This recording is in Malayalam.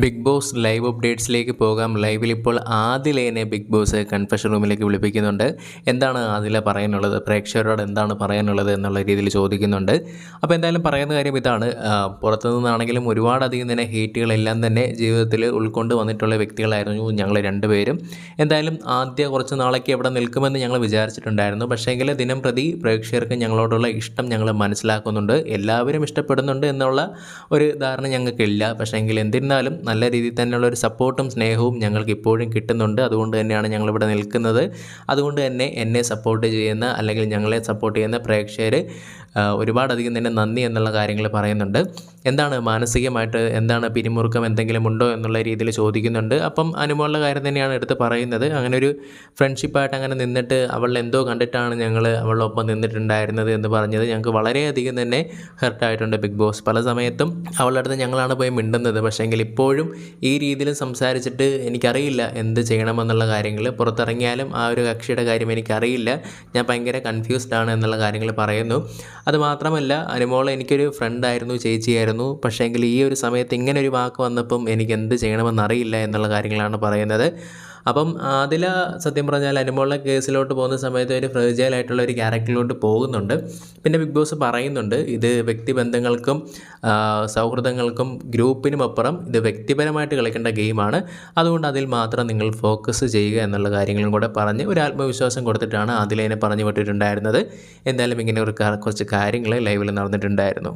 ബിഗ് ബോസ് ലൈവ് അപ്ഡേറ്റ്സിലേക്ക് പോകാം. ലൈവിൽ ഇപ്പോൾ ആദിലേനെ ബിഗ് ബോസ് കൺഫഷൻ റൂമിലേക്ക് വിളിപ്പിക്കുന്നുണ്ട്. എന്താണ് ആദില പറയാനുള്ളത്? പ്രേക്ഷകരോട് എന്താണ് പറയാനുള്ളത് എന്നുള്ള രീതിയിൽ ചോദിക്കുന്നുണ്ട്. അപ്പോൾ എന്തായാലും പറയുന്ന കാര്യം ഇതാണ്. പുറത്തു നിന്നാണെങ്കിലും ഒരുപാടധികം തന്നെ ഹേറ്റുകളെല്ലാം തന്നെ ജീവിതത്തിൽ ഉൾക്കൊണ്ട് വന്നിട്ടുള്ള വ്യക്തികളായിരുന്നു ഞങ്ങൾ രണ്ടുപേരും. എന്തായാലും ആദ്യ കുറച്ച് നാളേക്ക് എവിടെ നിൽക്കുമെന്ന് ഞങ്ങൾ വിചാരിച്ചിട്ടുണ്ടായിരുന്നു. പക്ഷേങ്കിൽ ദിനം പ്രതി പ്രേക്ഷകർക്ക് ഞങ്ങളോടുള്ള ഇഷ്ടം ഞങ്ങൾ മനസ്സിലാക്കുന്നുണ്ട്. എല്ലാവരും ഇഷ്ടപ്പെടുന്നുണ്ട് എന്നുള്ള ഒരു ധാരണ ഞങ്ങൾക്കില്ല. പക്ഷേങ്കിൽ എന്നിരുന്നാലും നല്ല രീതിയിൽ തന്നെയുള്ള ഒരു സപ്പോർട്ടും സ്നേഹവും ഞങ്ങൾക്ക് ഇപ്പോഴും കിട്ടുന്നുണ്ട്. അതുകൊണ്ട് തന്നെയാണ് ഞങ്ങളിവിടെ നിൽക്കുന്നത്. അതുകൊണ്ട് തന്നെ എന്നെ സപ്പോർട്ട് ചെയ്യുന്ന അല്ലെങ്കിൽ ഞങ്ങളെ സപ്പോർട്ട് ചെയ്യുന്ന പ്രേക്ഷകർ ഒരുപാടധികം തന്നെ നന്ദി എന്നുള്ള കാര്യങ്ങൾ പറയുന്നുണ്ട്. എന്താണ് മാനസികമായിട്ട് എന്താണ് പിരിമുറുക്കം എന്തെങ്കിലും ഉണ്ടോ എന്നുള്ള രീതിയിൽ ചോദിക്കുന്നുണ്ട്. അപ്പം അനുമോളുടെ കാര്യം തന്നെയാണ് എടുത്ത് പറയുന്നത്. അങ്ങനെ ഒരു ഫ്രണ്ട്ഷിപ്പായിട്ട് അങ്ങനെ നിന്നിട്ട് അവൾ എന്തോ കണ്ടിട്ടാണ് ഞങ്ങൾ അവളൊപ്പം നിന്നിട്ടുണ്ടായിരുന്നത് എന്ന് പറഞ്ഞത് ഞങ്ങൾക്ക് വളരെയധികം തന്നെ ഹെർട്ടായിട്ടുണ്ട് ബിഗ് ബോസ്. പല സമയത്തും അവളുടെ അടുത്ത് ഞങ്ങളാണ് പോയി മിണ്ടുന്നത്. പക്ഷേ പക്ഷേങ്കിൽ ഇപ്പോഴും ഈ രീതിയിൽ സംസാരിച്ചിട്ട് എനിക്കറിയില്ല എന്ത് ചെയ്യണമെന്നുള്ള കാര്യങ്ങൾ. പുറത്തിറങ്ങിയാലും ആ ഒരു കക്ഷിയുടെ കാര്യം എനിക്കറിയില്ല. ഞാൻ ഭയങ്കര കൺഫ്യൂസ്ഡ് ആണ് എന്നുള്ള കാര്യങ്ങൾ പറയുന്നു. അതുമാത്രമല്ല അനുമോൾ എനിക്കൊരു ഫ്രണ്ടായിരുന്നു ചേച്ചിയായിരുന്നു. പക്ഷേ എങ്കിൽ ഈ ഒരു സമയത്ത് ഇങ്ങനെ ഒരു വാക്ക് വന്നപ്പം എനിക്ക് എന്ത് ചെയ്യണമെന്നറിയില്ല എന്നുള്ള കാര്യങ്ങളാണ് പറയുന്നത്. അപ്പം അതിൽ സത്യം പറഞ്ഞാൽ അനുമോളുടെ കേസിലോട്ട് പോകുന്ന സമയത്ത് ഒരു ഫ്രജൈൽ ആയിട്ടുള്ള ഒരു ക്യാരക്ടറിലോട്ട് പോകുന്നുണ്ട്. പിന്നെ ബിഗ് ബോസ് പറയുന്നുണ്ട് ഇത് വ്യക്തിബന്ധങ്ങൾക്കും സൗഹൃദങ്ങൾക്കും ഗ്രൂപ്പിനും അപ്പുറം ഇത് വ്യക്തിപരമായിട്ട് കളിക്കേണ്ട ഗെയിമാണ്. അതുകൊണ്ട് അതിൽ മാത്രം നിങ്ങൾ ഫോക്കസ് ചെയ്യുക എന്നുള്ള കാര്യങ്ങളും കൂടെ പറഞ്ഞ് ഒരു ആത്മവിശ്വാസം കൊടുത്തിട്ടാണ് അതിലേനെ പറഞ്ഞു വിട്ടിട്ടുണ്ടായിരുന്നത്. എന്തായാലും ഇങ്ങനെ ഒരു കുറച്ച് കാര്യങ്ങൾ ലൈവിൽ നടന്നിട്ടുണ്ടായിരുന്നു.